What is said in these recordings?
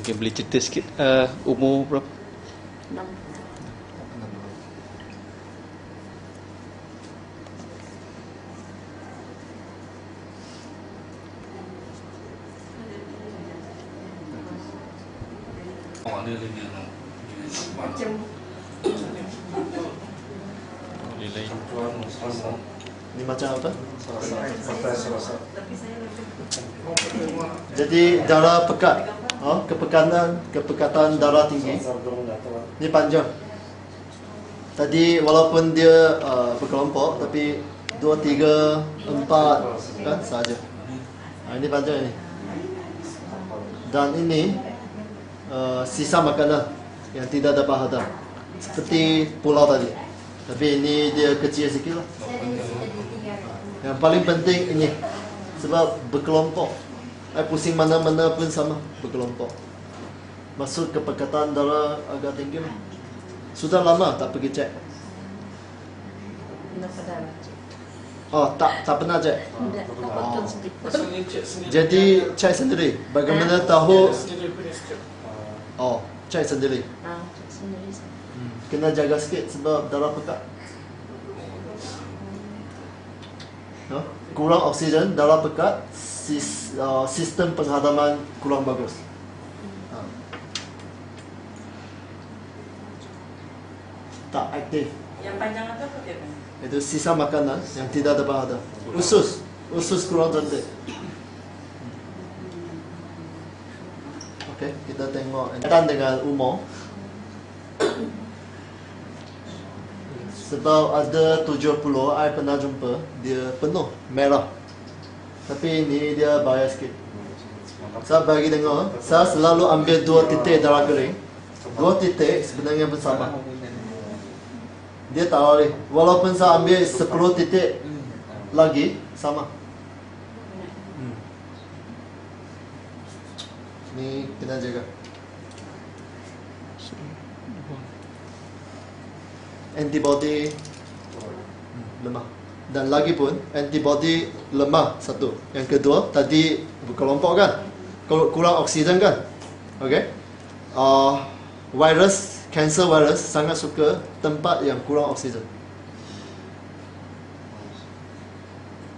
Mungkin boleh cerita sikit uh, umur berapa? Enam. Ada lagi nak Macam Boleh lain. tuan selasa Ni macam apa? sampai selasa. Jadi darah pekat. Oh, kepekatan kepekatan darah tinggi. Ni panjang. Tadi walaupun dia uh, berkelompok tapi dua tiga empat kan saja. Ha, ini panjang ini. Dan ini uh, sisa makanan yang tidak dapat hadam. Seperti pulau tadi. Tapi ini dia kecil sikit lah. Yang paling penting ini sebab berkelompok. I pusing mana-mana pun sama berkelompok. Masuk kepekatan darah agak tinggi lah. Sudah lama tak pergi cek. Oh, tak tak pernah cek. Sendiri Jadi cek sendiri. Bagaimana tahu? Punya sikit Oh, cek sendiri. Ah. Hmm. Kena jaga sikit sebab darah pekat. No? Kurang oksigen, darah pekat, sis, uh, sistem penghadaman kurang bagus. Ha. Tak aktif. Yang panjang apa pakai apa? Itu sisa makanan yang tidak dapat ada. Usus, usus kurang cantik. Okey, kita tengok kaitan dengan umur. Sebab ada 70, I pernah jumpa, dia penuh, merah. Tapi ni dia bahaya sikit. Saya bagi tengok, saya selalu ambil dua titik darah kering. Dua titik sebenarnya bersama. Dia tak lari. Walaupun saya ambil 10 titik lagi, sama. Ni kena jaga. Antibody lemah. Dan lagi pun antibody lemah satu. Yang kedua tadi berkelompok kan? Kalau kurang oksigen kan? Okey. Uh, virus, cancer virus sangat suka tempat yang kurang oksigen.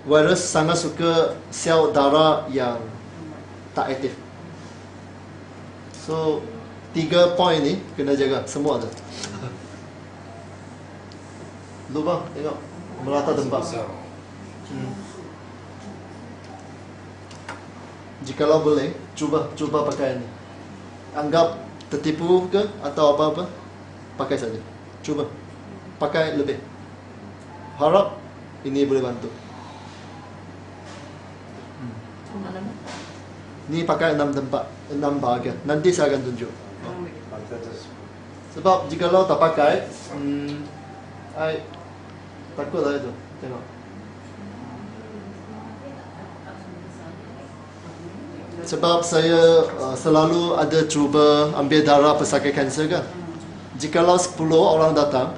Virus sangat suka sel darah yang tak aktif. So, tiga poin ni kena jaga semua ada. Lubang, tengok. Merata tempat. Hmm. Jikalau boleh, cuba cuba pakai ni. Anggap tertipu ke atau apa-apa, pakai saja. Cuba. Pakai lebih. Harap ini boleh bantu. Ni pakai enam tempat, enam bahagian. Nanti saya akan tunjuk. Sebab jika lo tak pakai, hmm, I takut lah itu. Tengok. Sebab saya uh, selalu ada cuba ambil darah pesakit kanser kan. Jikalau 10 orang datang,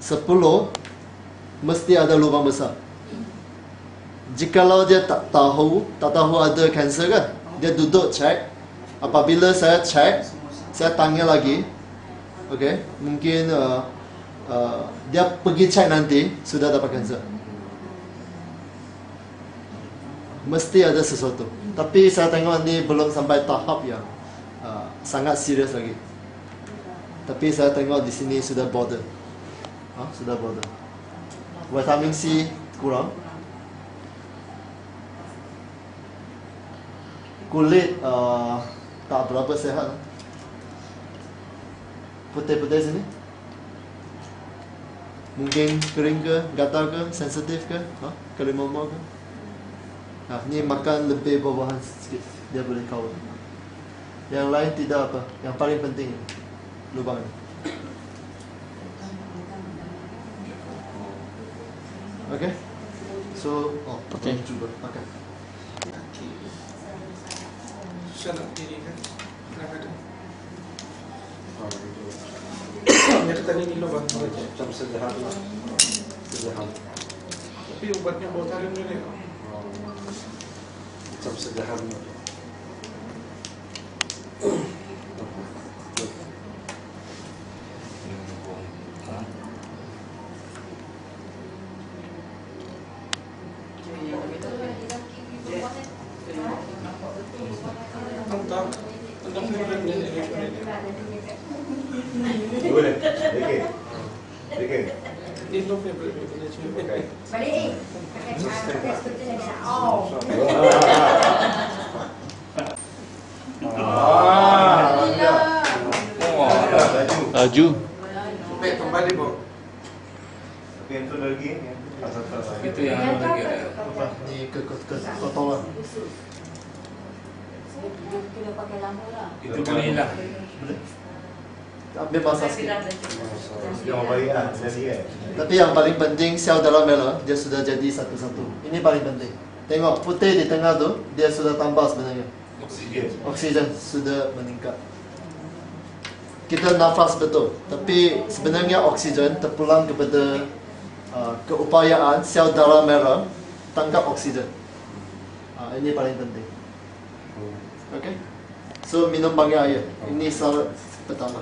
10 mesti ada lubang besar. Jikalau dia tak tahu, tak tahu ada kanser kan, dia duduk cek. Apabila saya cek, saya tanya lagi, okay, mungkin uh, uh, dia pergi cek nanti sudah dapat kanser. Mesti ada sesuatu. Tapi saya tengok ni belum sampai tahap yang uh, sangat serius lagi. Tapi saya tengok di sini sudah border. Ha, sudah border. Vitamin C kurang. Kulit uh, tak berapa sehat. Putih-putih sini. Mungkin kering ke, gatal ke, sensitif ke, ha? kelimau ke. Ha, ni makan lebih buah-buahan sikit, dia boleh cover. Yang lain tidak apa. Yang paling penting lubang ni. Okay. So, oh, Okay. okay. cuba pakai. Saya nak diri kan Kenapa Yang kata ni ni lubang Macam sederhana. Sederhana. Tapi ubatnya bau tarim ni ni Macam sederhana. Tentang tentang film dan elektronik. Boleh. Okey. Okey. Favorite. Okay. Eh. Pakai pakai seperti. Oh. Ah. Laju. Baik kembali bu. Okey, itu lagi. Itu yang lagi ada. Apa? Ni ke ke ke kotoran. Lama lah. Itu boleh Ambil masa sikit. Yang baik ah, jadi kan. Tapi yang paling penting sel dalam merah dia sudah jadi satu-satu. Ini paling penting. Tengok putih di tengah tu dia sudah tambah sebenarnya. Oksigen. Oksigen sudah meningkat. Kita nafas betul, tapi sebenarnya oksigen terpulang kepada uh, keupayaan sel darah merah tangkap oksigen. Uh, ini paling penting. Okay? So minum banyak air. Ini syarat pertama.